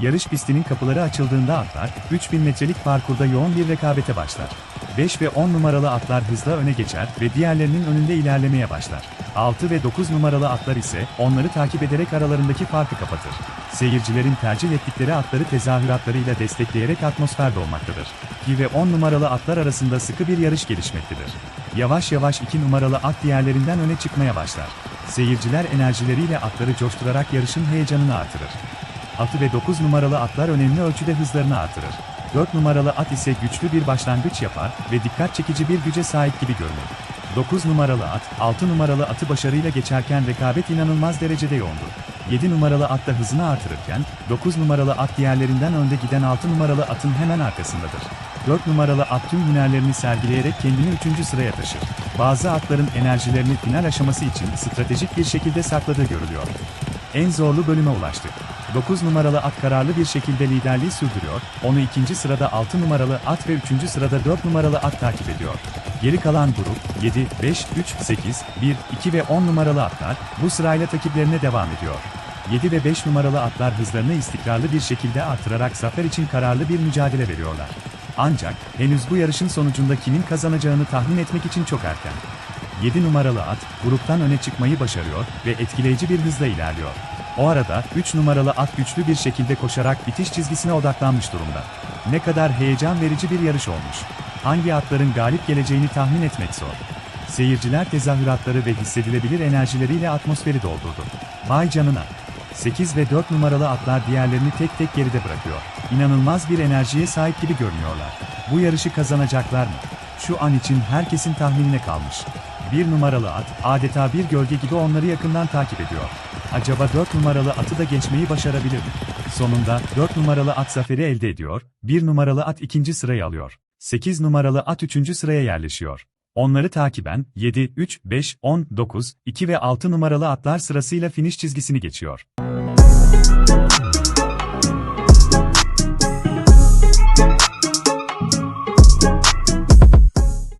Yarış pistinin kapıları açıldığında atlar, 3000 metrelik parkurda yoğun bir rekabete başlar. 5 ve 10 numaralı atlar hızla öne geçer ve diğerlerinin önünde ilerlemeye başlar. 6 ve 9 numaralı atlar ise onları takip ederek aralarındaki farkı kapatır. Seyircilerin tercih ettikleri atları tezahüratlarıyla destekleyerek atmosfer doğmaktadır. 2 ve 10 numaralı atlar arasında sıkı bir yarış gelişmektedir. Yavaş yavaş 2 numaralı at diğerlerinden öne çıkmaya başlar. Seyirciler enerjileriyle atları coşturarak yarışın heyecanını artırır. 6 ve 9 numaralı atlar önemli ölçüde hızlarını artırır. 4 numaralı at ise güçlü bir başlangıç yapar ve dikkat çekici bir güce sahip gibi görünür. 9 numaralı at, 6 numaralı atı başarıyla geçerken rekabet inanılmaz derecede yoğundur. 7 numaralı at da hızını artırırken, 9 numaralı at diğerlerinden önde giden 6 numaralı atın hemen arkasındadır. 4 numaralı at tüm hünerlerini sergileyerek kendini 3. sıraya taşır. Bazı atların enerjilerini final aşaması için stratejik bir şekilde sakladığı görülüyor. En zorlu bölüme ulaştık. 9 numaralı at kararlı bir şekilde liderliği sürdürüyor, onu ikinci sırada 6 numaralı at ve 3. sırada 4 numaralı at takip ediyor. Geri kalan grup, 7, 5, 3, 8, 1, 2 ve 10 numaralı atlar, bu sırayla takiplerine devam ediyor. 7 ve 5 numaralı atlar hızlarını istikrarlı bir şekilde artırarak zafer için kararlı bir mücadele veriyorlar. Ancak, henüz bu yarışın sonucunda kimin kazanacağını tahmin etmek için çok erken. 7 numaralı at, gruptan öne çıkmayı başarıyor ve etkileyici bir hızla ilerliyor. O arada 3 numaralı at güçlü bir şekilde koşarak bitiş çizgisine odaklanmış durumda. Ne kadar heyecan verici bir yarış olmuş. Hangi atların galip geleceğini tahmin etmek zor. Seyirciler tezahüratları ve hissedilebilir enerjileriyle atmosferi doldurdu. Vay canına. 8 ve 4 numaralı atlar diğerlerini tek tek geride bırakıyor. İnanılmaz bir enerjiye sahip gibi görünüyorlar. Bu yarışı kazanacaklar mı? Şu an için herkesin tahminine kalmış. Bir numaralı at, adeta bir gölge gibi onları yakından takip ediyor. Acaba 4 numaralı atı da geçmeyi başarabilir mi? Sonunda 4 numaralı at zaferi elde ediyor, 1 numaralı at ikinci sırayı alıyor. 8 numaralı at 3. sıraya yerleşiyor. Onları takiben 7, 3, 5, 10, 9, 2 ve 6 numaralı atlar sırasıyla finish çizgisini geçiyor.